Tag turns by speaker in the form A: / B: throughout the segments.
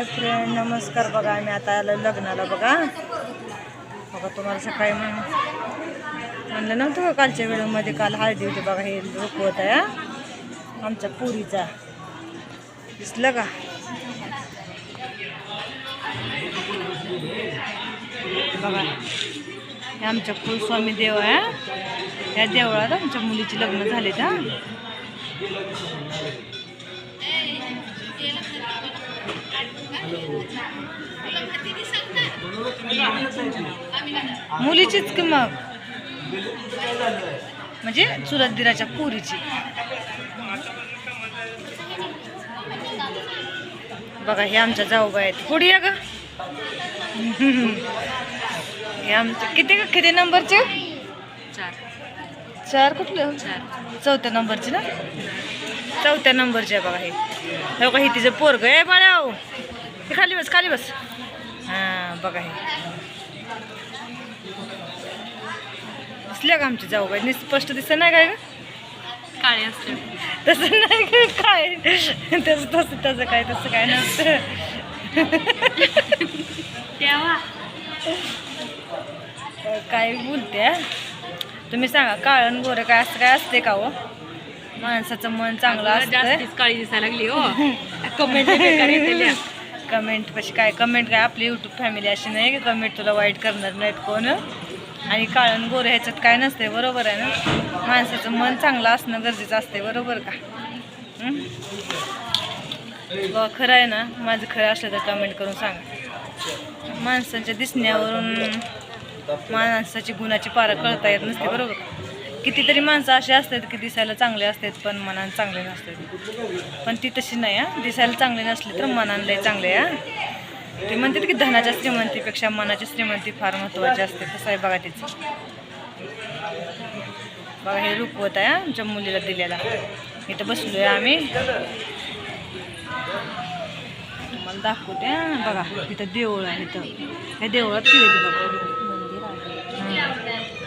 A: Hi friend नमस्कार. बघा आम्ही आता आलो लग्नाला बघा. बघा तुम्हाला सकाळी म्हण म्हणलं नव्हतं का कालच्या वेळेमध्ये काल हळदी होती बघा हे रुकवत आहे आमच्या पुरीचा. दिसलं का? बघा हे आमच्या कुलस्वामी देव आहे. या देवळात आमच्या मुलीची लग्न झाले हा. मुलीचीच की मग? म्हणजे चुलत दिराच्या पुरीची. बघा हे आमच्या जाऊबाई आहेत. पुढे या ग. हे आमचे किती ग? किती नंबरचे?
B: चार.
A: चार कुठले? चौथ्या नंबरची ना? चौथ्या नंबरची आहे बघा हे. हे बघा हे तिचं पोरग आहे बाळ्या खाली बस खाली बस. हां बघा हे. दिसल्या का आमची जाऊ बाई? स्पष्ट दिसत नाही काय
B: काळे असते
A: तसं नाही काय? तसं तसं तसं काय तसं काय नसतं.
B: तेव्हा.
A: काय बोलते? तुम्ही सांगा काळण गोरं काय असतं काय असते का हो? माणसाचं मन चांगलं असतं
B: काळी दिसायला लागली हो. कमेंट.
A: कमेंट म्हणजे कशी काय कमेंट काय आपली यूट्यूब फॅमिली अशी नाही की कमेंट तुला वाईट करणार नाहीत कोण. आणि काळण गोरं ह्याच्यात काय नसते बरोबर आहे ना? माणसाचं मन चांगलं असणं गरजेचं असते बरोबर का? हं? खरं आहे ना? माझं खरं असलं तर कमेंट करून सांगा. माणसाच्या दिसण्यावरून माणसाची गुणाची पारं कळता येत नसते बरोबर कितीतरी माणसं अशी असतात की दिसायला चांगले असतात पण मनाने चांगले नसतात. पण ती तशी नाही हा. दिसायला चांगली नसली तर मनाने लय चांगले हा. ते म्हणतात की धनाच्या श्रीमंतीपेक्षा मनाची श्रीमंती फार महत्त्वाची असते तसं आहे बघा तिचं. बघा हे रुकवत आहे आमच्या मुलीला दिलेला. इथं बसलोय आम्ही. तुम्हाला दाखवते बघा इथं देऊळ आहे इथं. हे देवळात केले बघा.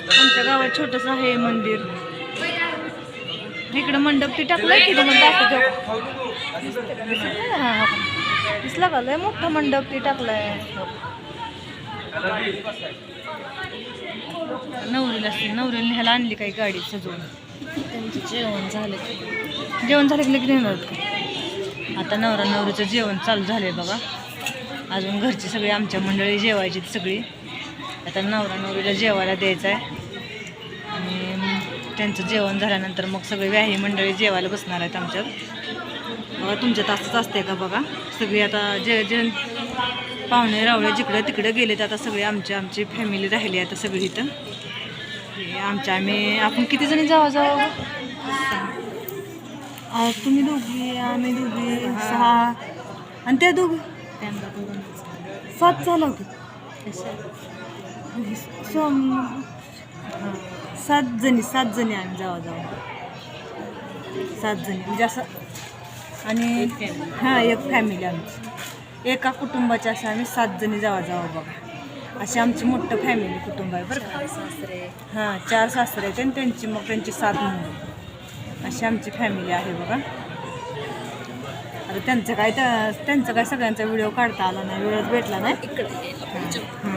A: आमच्या गावात छोटंसं आहे मंदिर. इकडं मंडप ते टाकलंय की तुम्हाला दाखवतो. हा. दिसला का? लय मोठं मंडप ते टाकलंय. नवरीला नवरीला न्यायला आणली काही गाडी सजवून? त्यांचं जेवण झालं. जेवण झालं की लगेच येणार आता नवरा नवरीचं जेवण चालू झालंय बघा. अजून घरची सगळी आमच्या मंडळी जेवायची सगळी. आता नवरा नवरीला जेवायला द्यायचं आहे आणि त्यांचं जेवण झाल्यानंतर मग सगळी व्याही मंडळी जेवायला बसणार आहेत आमच्यात. बघा तुमच्यात असंच असते का बघा? सगळी आता जे जे पाहुणे रावळे जिकडे तिकडे गेलेत आता सगळे आमच्या आमची फॅमिली राहिली आता सगळी इथं. आमच्या आम्ही आपण किती जणी जावा जावा आ, तुम्ही दोघी आम्ही दोघी सहा. आणि त्या दोघी. सात झालं
B: कसं?
A: सोम हां सात जणी सात जणी आम्ही जावा जावा सात जणी. म्हणजे असं आणि. हां एक फॅमिली आमची. एका कुटुंबाच्या असं आम्ही सात जणी जावा जावा बघा. अशी आमची मोठं फॅमिली कुटुंब आहे बरं का.
B: सासरे.
A: हां चार सासरे आहेत आणि त्यांची मग त्यांची सात मुलं. अशी आमची फॅमिली आहे बघा. आता त्यांचं काय त्या- त्यांचं काय सगळ्यांचा व्हिडिओ काढता आला नाही वेळच भेटला नाही.
B: इकडे.
A: हां.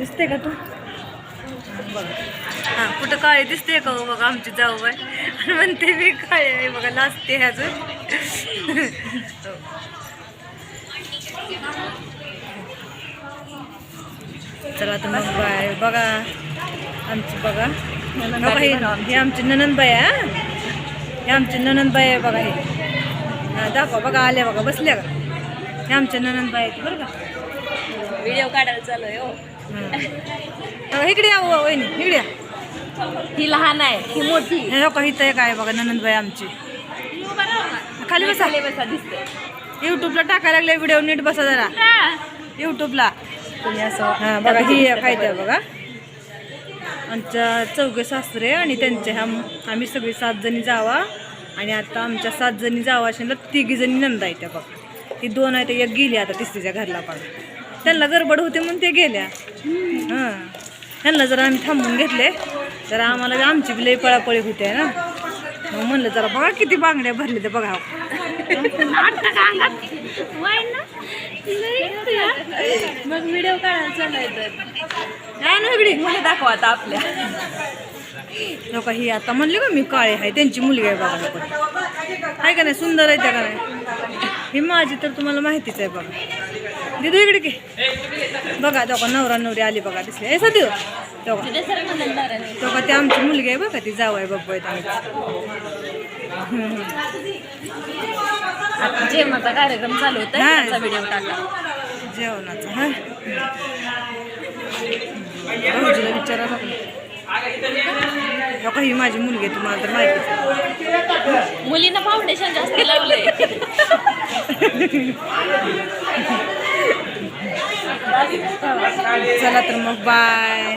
A: दिसते का तू? बघा हां कुठं काळी दिसते का हो बघा आमची जाऊ आणि म्हणते मी काळी आहे बघा लाजते अजून. चला आता मग बाय. बघा आमची बघा. बघा हे आमची. ननंदबाई आहे हा. हे आमची ननंदबाई आहे बघा हे. दाखवा बघा आल्या बघा बसल्या का हे आमच्या ननंदबाई आहेत बरं का?
B: व्हिडिओ काढायला चालू आहे हो.
A: इकडे या हो, वहिनी इकडे या.
B: ही लहान आहे ही मोठी.
A: हे लोक इथं एक आहे बघा ननंदबाई आमची. खाली बसा.
B: बसा दिसते
A: युट्यूबला टाकायला लागले व्हिडिओ नीट बसा जरा. युट्यूबला हा बघा ही एक आहे बघा. आमच्या चौघे सासरे आणि त्यांचे ह्या आम्ही सगळी सात जणी जावा. आणि आता आमच्या सात जणी जावा असेल तिघी जणी नंदा आहेत त्या बघा. ती दोन आहेत एक गेली आता तिसरीच्या घरला पण त्यांना गडबड होते म्हणून ते गेल्या. हां. त्यांना जरा आम्ही थांबून घेतले जरा आम्हाला आमची बी लई पळापळी होते ना. मग म्हणलं जरा बघा किती बांगड्या भरले ते बघा.
B: मग व्हिडिओ काढायला
A: इकडे
B: मुली दाखव आता आपल्या.
A: लोक ही आता म्हणले का मी काळे आहे त्यांची मुलगी आहे बघा. लोक आहे का नाही सुंदर आहे त्या का नाही? ही माझी तर तुम्हाला माहितीच आहे बघा. दिदू इकडे की? बघा तो का नवरा नवरी आली बघा दिसली. ए सदी तो का तो ती आमची मुलगी आहे बघा ती जाऊ आहे बाप्पा आहेत आमची.
B: जेवणाचा कार्यक्रम चालू होता
A: हा.
B: व्हिडिओ टाका.
A: जेवणाचा हा. भाऊजीला विचारा बघा ही माझी मुलगी आहे तुम्हाला तर माहितीच आहे.
B: मुलींना फाउंडेशन जास्त लावलंय.
A: चला तर मग बाय.